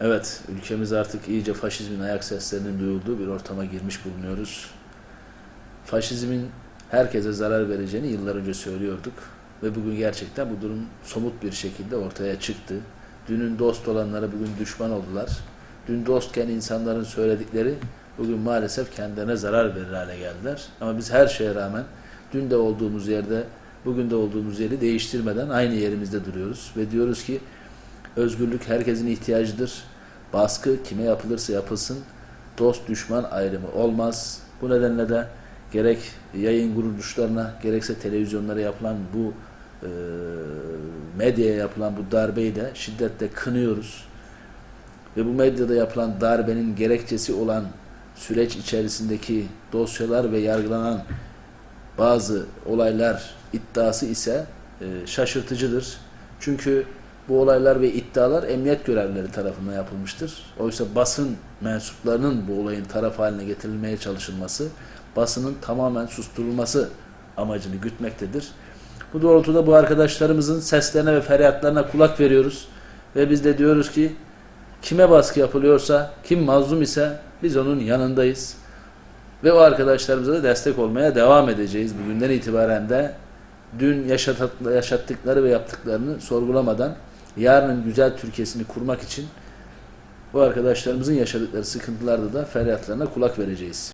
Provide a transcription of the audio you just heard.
Evet, ülkemiz artık iyice faşizmin ayak seslerinin duyulduğu bir ortama girmiş bulunuyoruz. Faşizmin herkese zarar vereceğini yıllar önce söylüyorduk ve bugün gerçekten bu durum somut bir şekilde ortaya çıktı. Dünün dost olanlara bugün düşman oldular. Dün dostken insanların söyledikleri bugün maalesef kendilerine zarar verir hale geldiler. Ama biz her şeye rağmen dün de olduğumuz yerde, bugün de olduğumuz yeri değiştirmeden aynı yerimizde duruyoruz ve diyoruz ki Özgürlük herkesin ihtiyacıdır. Baskı kime yapılırsa yapılsın dost düşman ayrımı olmaz. Bu nedenle de gerek yayın kuruluşlarına gerekse televizyonlara yapılan bu e, medyaya yapılan bu darbeyi de şiddetle kınıyoruz. Ve bu medyada yapılan darbenin gerekçesi olan süreç içerisindeki dosyalar ve yargılanan bazı olaylar iddiası ise e, şaşırtıcıdır. Çünkü bu olaylar ve iddialar emniyet görevlileri tarafından yapılmıştır. Oysa basın mensuplarının bu olayın taraf haline getirilmeye çalışılması, basının tamamen susturulması amacını gütmektedir. Bu doğrultuda bu arkadaşlarımızın seslerine ve feryatlarına kulak veriyoruz. Ve biz de diyoruz ki kime baskı yapılıyorsa, kim mazlum ise biz onun yanındayız. Ve o arkadaşlarımıza da destek olmaya devam edeceğiz. Bugünden itibaren de dün yaşat- yaşattıkları ve yaptıklarını sorgulamadan yarının güzel Türkiye'sini kurmak için bu arkadaşlarımızın yaşadıkları sıkıntılarda da feryatlarına kulak vereceğiz.